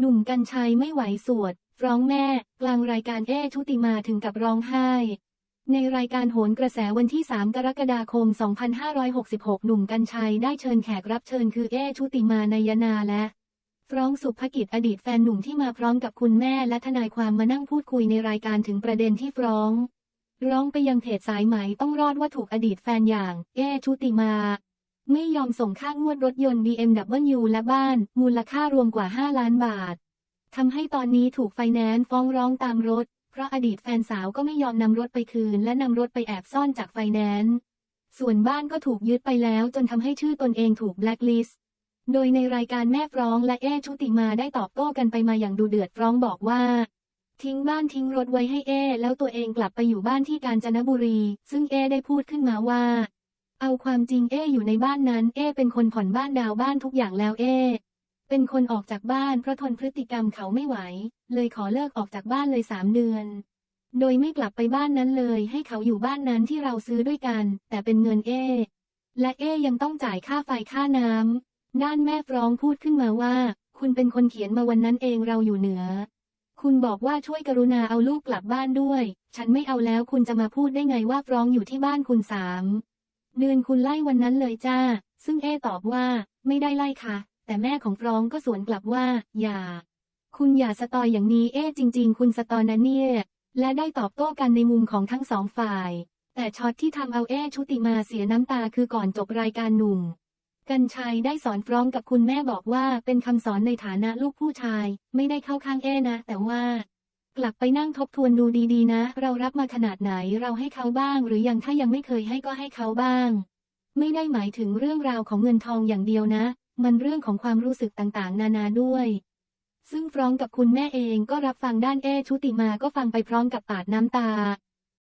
หนุ่มกัญชัยไม่ไหวสวด ร้องแม่ กลางรายการเอชุติมาถึงกับร้องไห้ ในรายการโหนกระแสวันที่ 3 กรกฎาคม 2566 หนุ่มกัญชัยได้เชิญแขกรับเชิญคือเอชุติมานายนาและฟรองสุภกิจอดีตแฟนหนุ่มที่มาพร้อมกับคุณแม่และทนายความมานั่งพูดคุยในรายการถึงประเด็นที่ฟรอง ร้องไปยังเพจสายไหมต้องรอดว่าถูกอดีตแฟนอย่าง เอชุติมา ไม่ยอมส่งค่างวดรถยนต์ BMW และบ้าน มูลค่ารวมกว่า 5 ล้านบาท ทำให้ตอนนี้ถูกไฟแนนซ์ฟ้องร้องตามรถ เพราะอดีตแฟนสาวก็ไม่ยอมนำรถไปคืน และนำรถไปแอบซ่อนจากไฟแนนซ์ ส่วนบ้านก็ถูกยึดไปแล้วจนทำให้ชื่อตนเองถูกแบล็คลิสต์ โดยในรายการแม่ฟร้องและเอชุติมาได้ตอบโต้กันไปมาอย่างดูเดือดฟร้องบอกว่าทิ้งบ้านทิ้งรถไว้ให้เอแล้วตัวเองกลับไปอยู่บ้านที่กาญจนบุรี ซึ่งเอได้พูดขึ้นมาว่า เอาความจริงเออยู่ในบ้านนั้น เอเป็นคนผ่อนบ้านดาวบ้านทุกอย่างแล้วเอเป็นคนออกจากบ้านเพราะทนพฤติกรรมเขาไม่ไหว เลยขอเลิกออกจากบ้านเลยสามเดือน โดยไม่กลับไปบ้านนั้นเลย ให้เขาอยู่บ้านนั้นที่เราซื้อด้วยกัน แต่เป็นเงินเอและเอยังต้องจ่ายค่าไฟค่าน้ำด้านแม่ฟร้องพูดขึ้นมาว่า คุณเป็นคนเขียนมาวันนั้นเองเราอยู่เหนือ คุณบอกว่าช่วยกรุณาเอาลูกกลับบ้านด้วย ฉันไม่เอาแล้วคุณจะมาพูดได้ไงว่าฟร้องอยู่ที่บ้านคุณสาม เดือนคุณไล่วันนั้นเลยจ้า ซึ่งเอตอบว่า ไม่ได้ไล่ค่ะ แต่แม่ของฟรองก็สวนกลับว่า อย่า คุณอย่าสตอยอย่างนี้เอจริง ๆ คุณสตอนะเนี่ย และได้ตอบโต้กันในมุมของทั้งสองฝ่าย แต่ช็อตที่ทำเอาเอชุติมาเสียน้ำตาคือก่อนจบรายการหนุ่มกัญชัยได้สอนฟรองกับคุณแม่บอกว่าเป็นคำสอนในฐานะลูกผู้ชาย ไม่ได้เข้าข้างเอนะ แต่ว่า กลับไปนั่งทบทวนดูดีๆนะ เรารับมาขนาดไหนเราให้เขาบ้าง หรือยังถ้ายังไม่เคยให้ก็ให้เขาบ้าง ไม่ได้หมายถึงเรื่องราวของเงินทองอย่างเดียวนะ มันเรื่องของความรู้สึกต่างๆ นานาด้วย ซึ่งฟร้องกับคุณแม่เองก็รับฟังด้านเอชุติมาก็ฟังไปพร้อมกับปาดน้ำตา